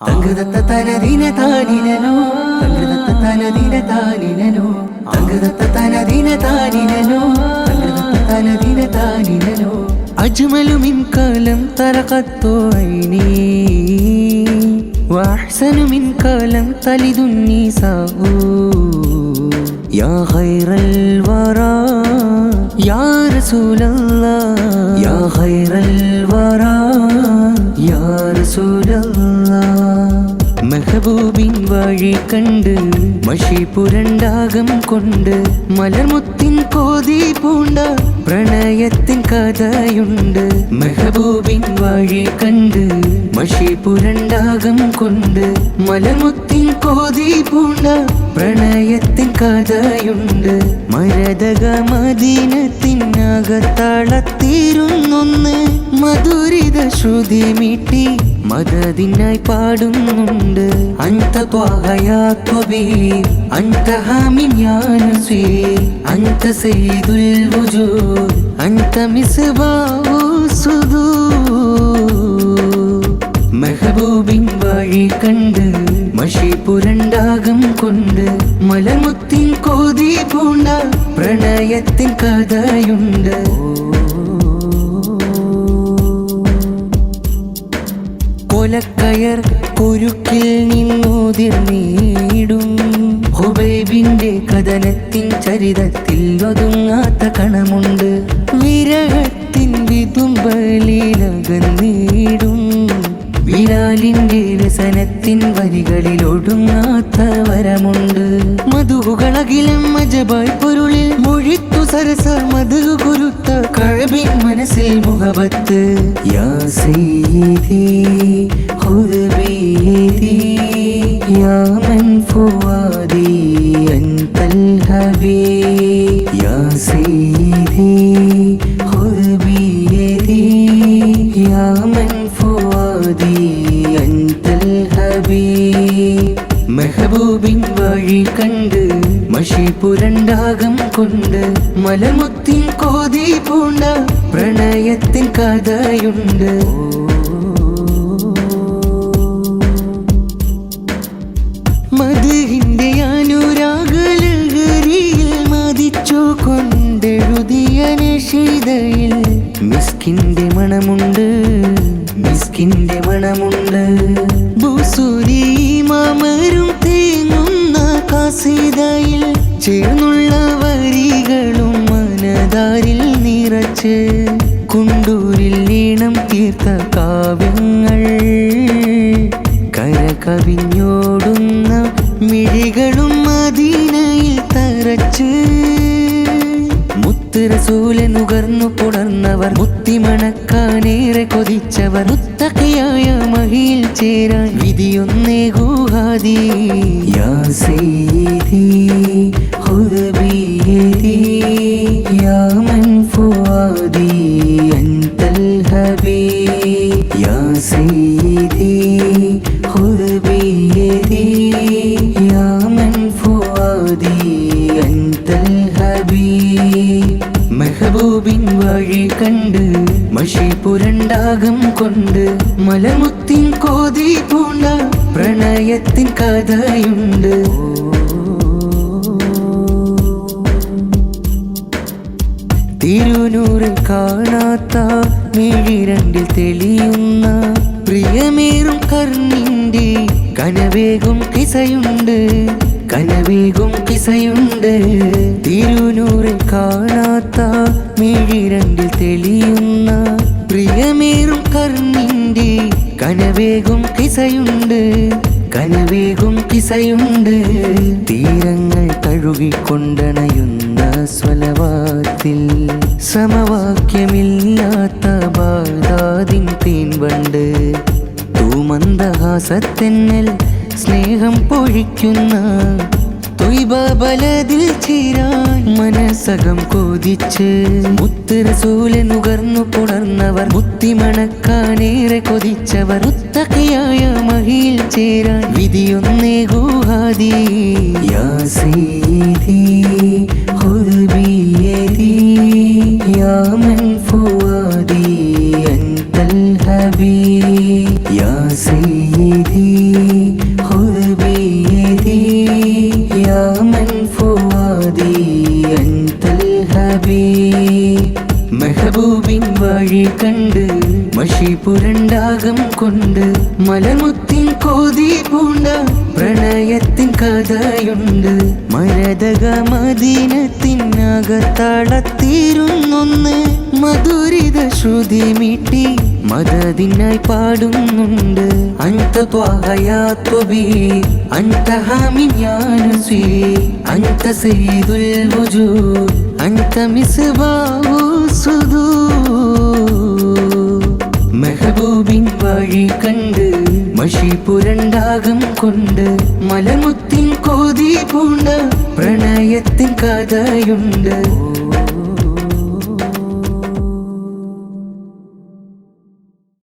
തങ്കദത്ത തനദിന താനിനനോ തങ്കദത്ത തനദിന താനിനനോ തങ്കദത്ത തനദിന താനിനനോ തങ്കദത്ത തനദിന താനിനനോ أجمل من كلام طرقت عيني وأحسن من كلام تلد النساء يا خير الورى يا رسول الله يا خير الورى يا رسول الله മെഹബൂബിൻ വഴി കണ്ട് മഷി പുരണ്ടാകം കൊണ്ട് മലർമുത്തിൻ കോതി പൂണ്ട പ്രണയത്തിൻ കഥയുണ്ട്. മെഹബൂബിൻ വഴി കണ്ട് മഷി പുരണ്ടാകം കൊണ്ട് മലമുത്തിൻ കോതി പൂണ്ട പ്രണയത്തിൻ കഥയുണ്ട് മരതക മദീനത്തിനകത്താളത്തിരുന്നൊന്ന് മധുരിത ശ്രുതി മീട്ടി മദതിനായി പാടുന്നുണ്ട്. അന്ത ത്വാഹയാ ത്വബീർ അന്ത സയ്യിദുൽ വുജൂദ് അന്ത സുദൂർ മെഹബൂബിൻ വഴി കണ്ട് മഷി പുരണ്ടാകം കൊണ്ട് മലമുത്തിൻ കോതി പൂണ്ട പ്രണയത്തിൻ കഥയുണ്ട്. കൊലക്കയർ കുരുക്കിൽ നിന്നുതിർന്നീടും ഹുബൈബിന്റെ കഥനത്തിൻ ചരിതത്തിൽ ഒതുങ്ങാത്ത കണമുണ്ട്. വിരഹത്തിൻ വിതുമ്പലിലകന്നീടും വിലാലിന്റെ വ്യസനത്തിൻ വരികളിൽ ഒടുങ്ങാത്ത വരമുണ്ട്. മധുകളകിലും മജബായ് പൊരുളിൽ മൊഴിത്തു സരസ മധു കുരുത്ത കഴവിൻ മനസ്സിൽ മുഖപത്ത്. യാ യാ മൻ വഴി കണ്ട് മഷി പുരണ്ടാകം കൊണ്ട് മലമുത്തിൻ കോതി പൂണ്ട പ്രണയത്തിൻ കഥയുണ്ട്. മധുഹിന്റെ അനുരാഗലഹരിയിൽ മതിച്ചു കൊണ്ടെഴുതിയ നിഷിതയിൽ മിസ്കിന്റെ മണമുണ്ട് മിസ്കിന്റെ മണമുണ്ട്. ഭൂസൂരി ചേർന്നുള്ള വരികളും മനതാരിൽ നിറച്ച് കുണ്ടൂരിൽ ഈണം തീർത്ത കാവ്യങ്ങൾ. കരകവിഞ്ഞോടുന്ന മിഴികളും മദീനയിൽ തറച്ച് മുത്തുറസൂലെ നുകർന്നു പുണർന്നവർ. മുത്തിമണക്കാനേറെ കൊതിച്ചവർ. മുത്തക്കയായ മഹിയിൽ ചേരാൻ വിധിയൊന്നേ ഗുഹാദി യാ സയ്യിദി ഖുദ് ബിയദി യാ മൻ ഫുവാദി അൻതൽ ഹബീബ് യാ സയ്യിദി ഖുദ് ബിയദി യാ മൻ ഫുവാദി അൻതൽ ഹബീബ് മെഹബൂബിൻ വഴി കണ്ട് മഷി പുരണ്ടാകം കൊണ്ട് മലമുത്തിൻ കോതി പൂണ്ട പ്രണയത്തിൻ കഥയുണ്ട് തിരുനൂറ് കാണാത്ത മിഴിരണ്ടിൽ തെളിയുന്ന പ്രിയമേറും കർണിന്റെ കനവേഗം കിസയുണ്ട് കനവേഗം കിസയുണ്ട്. തിരുനൂറിൽ കാണാത്ത മിഴിരണ്ടിൽ തെളിയുന്ന പ്രിയമേറും കർണിന്റെ കനവേഗം കിസയുണ്ട്. കനവേഗം കിസയുണ്ട് തീരങ്ങൾ കഴുകിക്കൊണ്ടണയുന്ന സ്വലവാത്തിൽ. സമവാക്യമില്ലാത്ത ബാധാദിൻ തീൻവണ്ട്. തൂമന്ദഹാസത്തെന്നൽ സ്നേഹം പൊഴിക്കുന്ന തൊയ്ബലതിൽ ചേരാൻ കൊതിച്ച് മുത്തുറസൂലെ നുകർന്നു പുണർന്നവർ ബുദ്ധിമണക്കാനേറെ കൊതിച്ചവർ മുത്തക്കയായ മഹിയിൽ ചേരാൻ വിധിയൊന്നേ ഗുഹാദി യാ ഹബീബ് മെഹബൂബിൻ വഴി കണ്ട് മഷി പുരണ്ടാകം കൊണ്ട് മലമുത്തിൻ കോതി പൂണ്ട പ്രണയത്തിൻ കഥയുണ്ട്. മരതക മദീനത്തിനകത്തളത്തിരുന്നൊന്ന് മധുരിത ശ്രുതി മീട്ടി മദതിനായി പാടുന്നുണ്ട്. അന്ത അന്തഹാമി യാ അന്ത സയ്യിദുൽ വജൂദ്. അന്ത മിസ്ബാഹു സുദൂർ മെഹബൂബിൻ വഴി കണ്ട് മഷി പുരണ്ടാകം കൊണ്ട് മലമുത്തിൻ കോതി പൂണ്ട പ്രണയത്തിൻ കഥയുണ്ട്